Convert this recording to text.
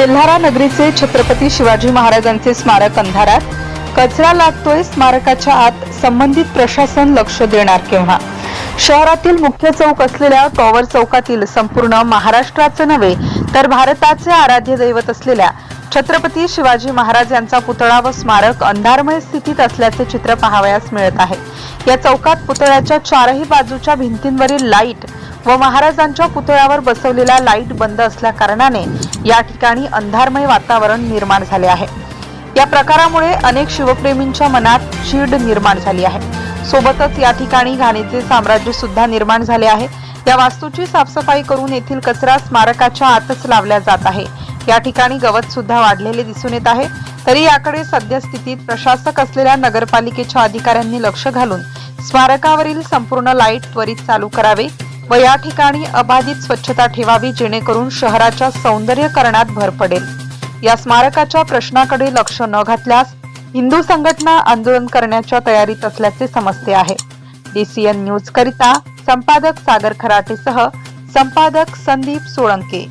तेल्हारा नगरीचे छत्रपती शिवाजी महाराजांचे स्मारक अंधारात. कचरा लागतोय स्मारकाच्या आत संबंधित प्रशासन लक्ष देणार केव्हा? शहरातील मुख्य चौक असलेल्या टॉवर चौकातील संपूर्ण महाराष्ट्राचे नव्हे तर भारताचे आराध्य दैवत असलेल्या छत्रपती शिवाजी महाराज यांचा पुतळा व स्मारक अंधारमय स्थितीत असल्याचे चित्र पाहावयास मिळत आहे. या चौकात पुतळ्याच्या चारही बाजूच्या भिंतींवरील लाइट व महाराजांच्या पुतळ्यावर बसवलेला लाइट बंद असल्या कारणाने या ठिकाणी अंधारमय वातावरण निर्माण झाले आहे. या प्रकारामुळे अनेक शिवप्रेमींच्या मनात चीड निर्माण झाली आहे. सोबतच या ठिकाणी घाणीचे साम्राज्य सुद्धा निर्माण झाले आहे. या वास्तूची साफसफाई करून येथील कचरा स्मारकाच्या आतच लावला जात आहे. या ठिकाणी गवत सुद्धा वाढलेले दिसून येत आहे. तरी याकडे सद्यस्थितीत प्रशासक असलेल्या नगरपालिकेच्या अधिकाऱ्यांनी लक्ष घालून स्मारकावरील संपूर्ण लाइट त्वरित चालू करावे. व या ठिकाणी अबाधित स्वच्छता ठेवावी जेणेकरून शहराच्या सौंदर्यकरणात भर पडेल. या स्मारकाच्या प्रश्नाकडे लक्ष न घातल्यास हिंदू संघटना आंदोलन करण्याच्या तयारीत असल्याचे समजते आहे. डीसीएन न्यूज करिता संपादक सागर खराटेसह संपादक संदीप सोळंके.